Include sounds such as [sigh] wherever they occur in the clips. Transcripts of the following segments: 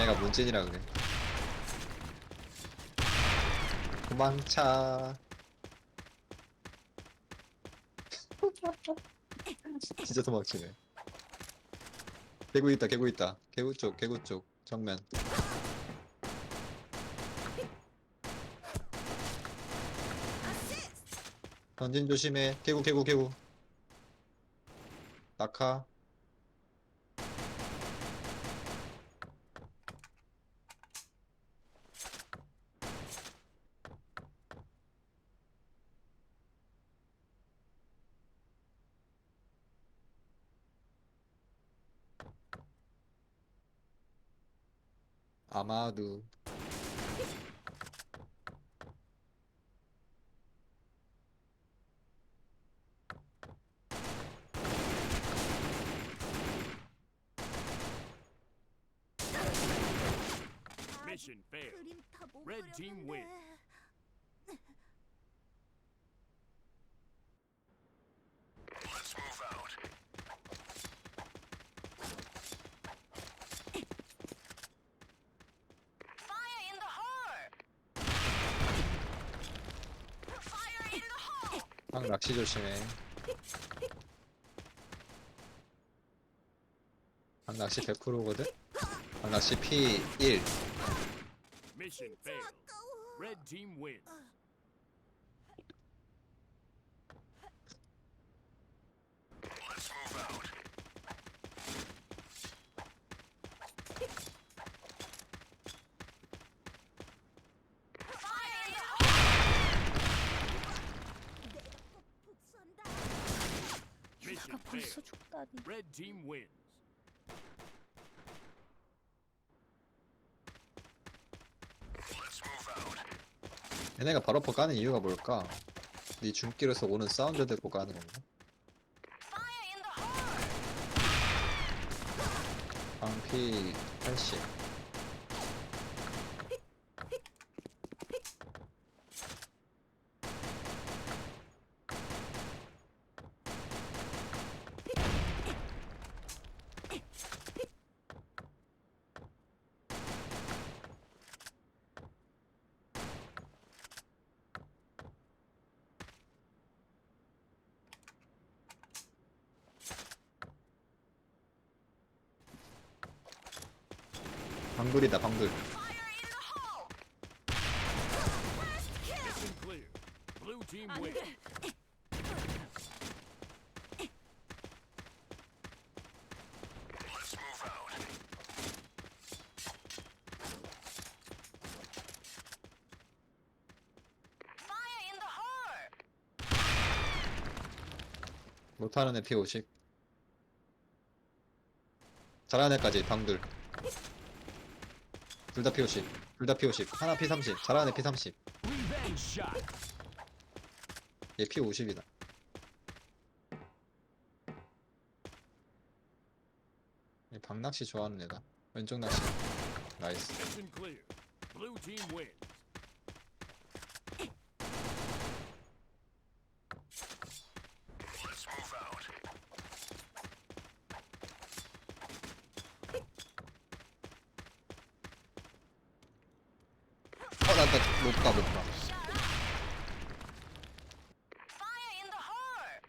얘네가 문진이라 그래. 도망차. [laughs] 진짜 도망치네. 개구 있다, 개구 있다. 개구 쪽, 개구 쪽, 정면. 던진 조심해. 개구, 개구, 개구. 낙하. 아마도 Mission failed. 그림 다 못 Red team win. 그렸는데. Fire in the hole! Fire in the 항 낚시 조심해. 항 낚시 100%거든? 항 낚시 P1. Mission failed. 아까워. Red team wins. 벌써 죽다니. Red team wins. 얘네가 바로퍼 까는 이유가 뭘까? 네 중길에서 오는 사운드 듣고 까는 건가? 방피 80 the hole! 못하는 애 P50. 잘하는 애까지 방돌. 둘 다 P50. 둘 다 P50. 하나 P30. 잘하는 애 P30. Revenge shot. 얘 P50이다. 얘 방낚시 좋아하는 애다. 왼쪽 낚시. 나이스. Mission clear. Blue team wins. 어, 나, 나, 못 가, 못 가. Shut up! Fire in the hole!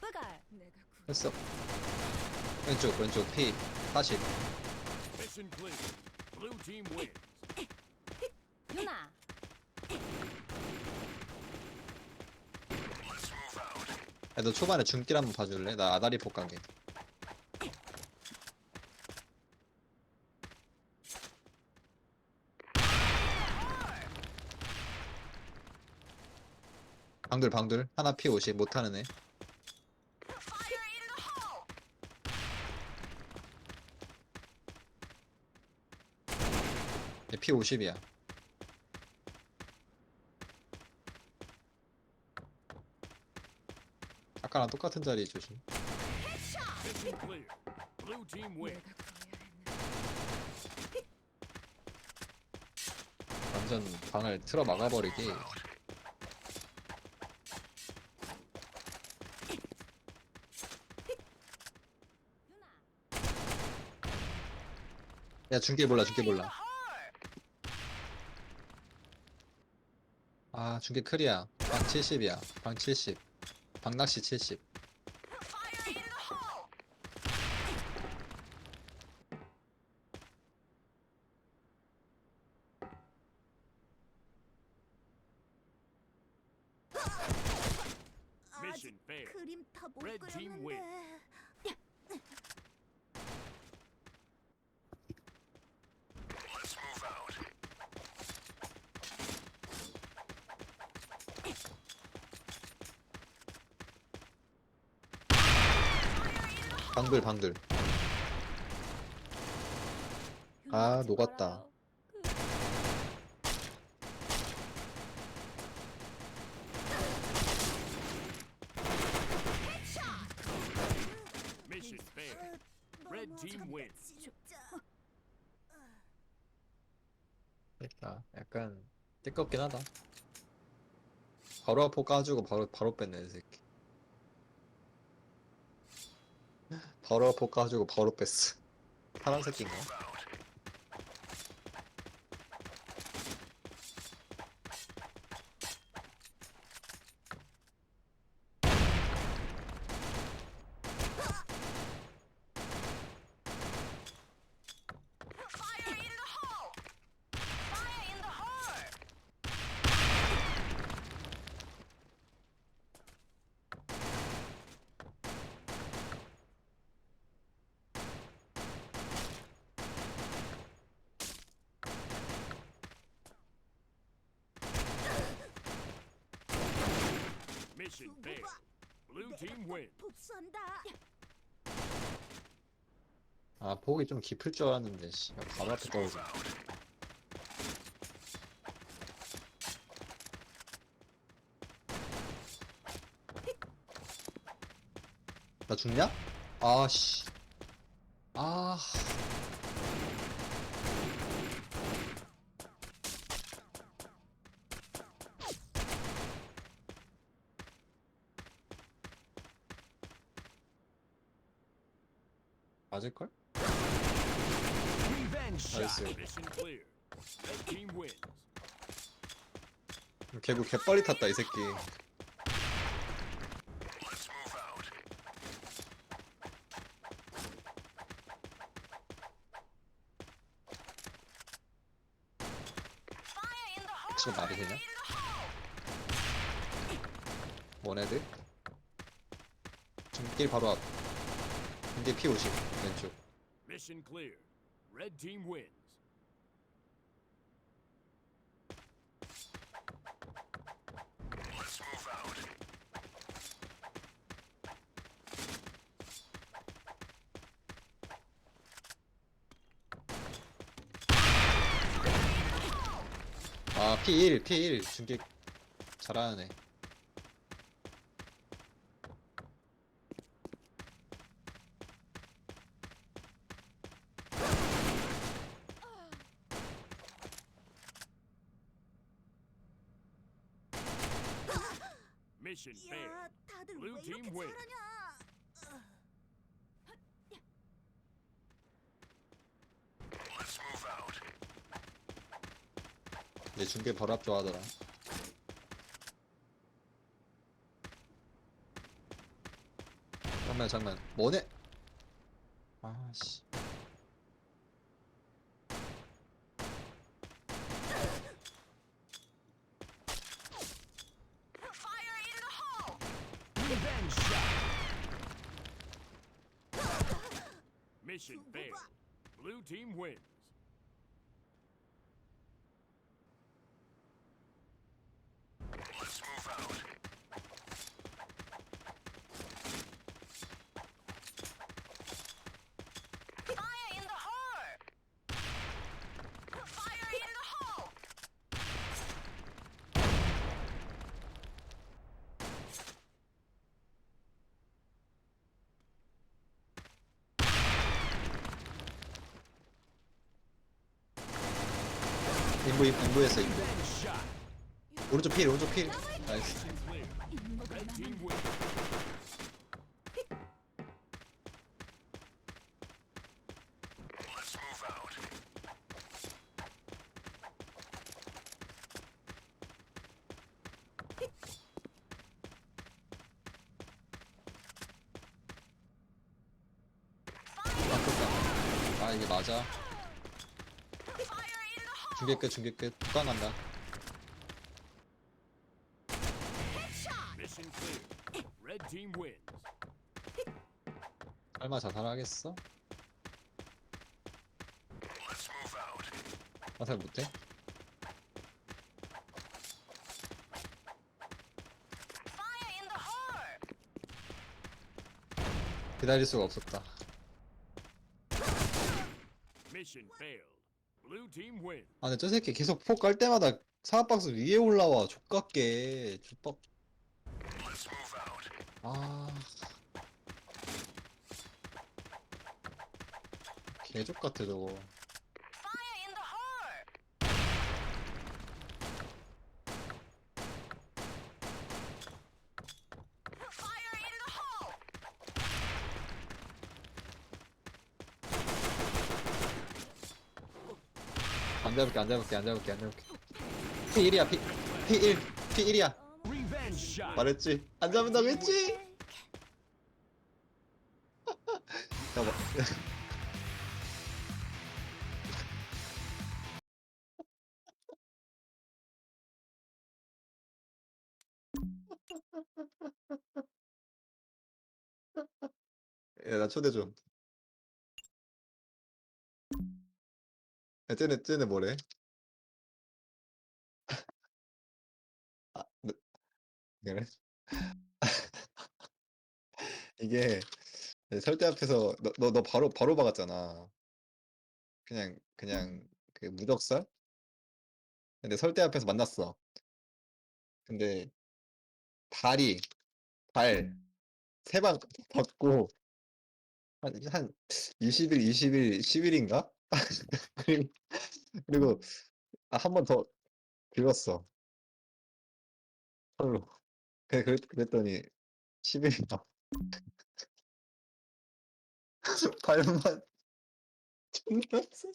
뿌갈. 내가 구. 했어. 왼쪽, 왼쪽, P. 40. Mission clear. Blue team wins. 누나. 야, 너 초반에 중길 한번 봐줄래? 나 아다리 폭가게. 방들, 방들. 하나 P50. 못하는 애. 50이야. 아까랑 똑같은 자리 조심. 완전 방을 틀어 막아버리기. 야, 중계 몰라, 중계 몰라. 아 중계 클이야 방 70이야 방 70 방낚시 70 Fire in the hole! Mission 아직. 그림 다 못 Red team win. 그렸는데. 방글 방글 아, 녹았다. Mission failed. Red team wins. 진짜. 그러니까 약간 띠껍긴 하다 바로 앞포 까주고 바로 바로 뺐네 이 새끼 바로 앞포 까주고 바로 뺐어 파란 새끼인 Mission failed. Blue team wins. 복수한다. 아 폭이 좀 깊을 줄 알았는데 씨 바로 앞에 떨어져 나 죽냐? 아씨 아 맞을걸? Wins. 개구 개빨리 탔다 이 새끼 Fire in the hole! 지금 말이 되냐? 원헤드 중길 바로 앞 근데 P50 왼쪽 Mission clear. Red team wins. 아 P1 P1 중길 잘하네 Failed. 야, 다들 왜 Blue 이렇게 team win. 잘하냐? 내 바로 앞 좋아하더라 잠깐만 잠깐만 뭐네 Mission failed. Blue team wins. 인부 인부에서 인부 오른쪽 필 오른쪽 필. 나이스. 아? 중계 끝 중계 끝 북한 간다 Mission clear. Red team wins. 설마 자살하겠어? 자살 못해? Fire in the hole! 기다릴 수가 없었다 Mission failed. 아 근데 저 새끼 계속 폭 깔 때마다 사업박스 위에 올라와 족같게. 족박 아. 개족같아 저거 Fire in the hole! Fire in the hole! 안 잡을게 안 잡을게 안 잡을게 안 잡을게. P1이야 P. P1 P1이야. Revenge shot. 말했지. 안 잡는다고 했지? 잡아 [laughs] 야나 초대 좀 야, 쟤네 쟤네 뭐래? 아, 너- 그래? [laughs] 이게 네, 설대 앞에서 너 너 너 바로 바로 박았잖아. 그냥 그냥 그 무적설? 근데 설대 앞에서 만났어. 근데 다리, 발 세 방 [laughs] 받고 한 한 20일, 20일, 10일인가? [laughs] 그리고 그리고 아, 한 번 더 긁었어. 털로. 그래, 그랬, 그랬더니 10일이 나 발만 존나 세.